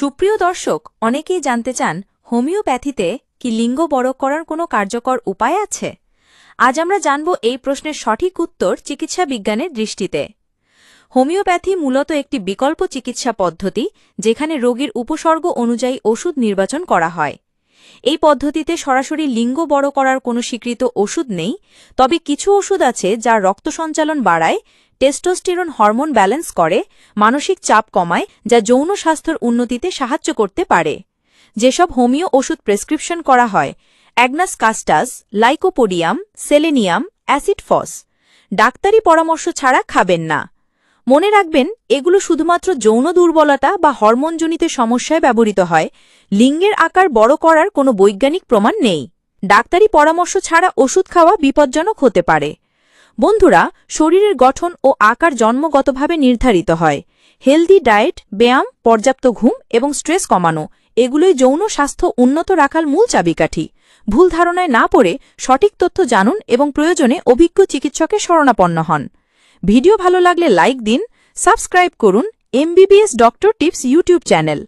সুপ্রিয় দর্শক, অনেকেই জানতে চান, হোমিওপ্যাথিতে কি লিঙ্গ বড় করার কোনো কার্যকর উপায় আছে? আজ আমরা জানব এই প্রশ্নের সঠিক উত্তর চিকিৎসা বিজ্ঞানের দৃষ্টিতে। হোমিওপ্যাথি মূলত একটি বিকল্প চিকিৎসা পদ্ধতি, যেখানে রোগীর উপসর্গ অনুযায়ী ওষুধ নির্বাচন করা হয়। এই পদ্ধতিতে সরাসরি লিঙ্গ বড় করার কোনো স্বীকৃত ওষুধ নেই, তবে কিছু ওষুধ আছে যা রক্ত সঞ্চালন বাড়ায় টেস্টোস্টেরন হরমোন ব্যালেন্স করে, মানসিক চাপ কমায়, যা যৌন স্বাস্থ্যের উন্নতিতে সাহায্য করতে পারে। যেসব হোমিও ওষুধ প্রেসক্রিপশন করা হয়, agnus castus, lycopodium, selenium, acid phos. ডাক্তারি পরামর্শ ছাড়া খাবেন না। মনে রাখবেন, এগুলো শুধুমাত্র যৌন দুর্বলতা বা হরমোনজনিত সমস্যায় ব্যবহৃত হয়। লিঙ্গের আকার বড় করার কোনো বৈজ্ঞানিক প্রমাণ নেই। ডাক্তারি পরামর্শ ছাড়া ওষুধ খাওয়া বিপজ্জনক হতে পারে। বন্ধুরা, শরীরের গঠন ও আকার জন্মগতভাবে নির্ধারিত হয়। হেলদি ডায়েট, ব্যায়াম, পর্যাপ্ত ঘুম এবং স্ট্রেস কমানো, এগুলোই যৌন স্বাস্থ্য উন্নত রাখার মূল চাবিকাঠি। ভুল ধারণায় না পড়ে সঠিক তথ্য জানুন এবং প্রয়োজনে অভিজ্ঞ চিকিৎসকে শরণাপন্ন হন। ভিডিও ভালো লাগলে লাইক দিন, সাবস্ক্রাইব করুন MBBS doctor tips YouTube channel.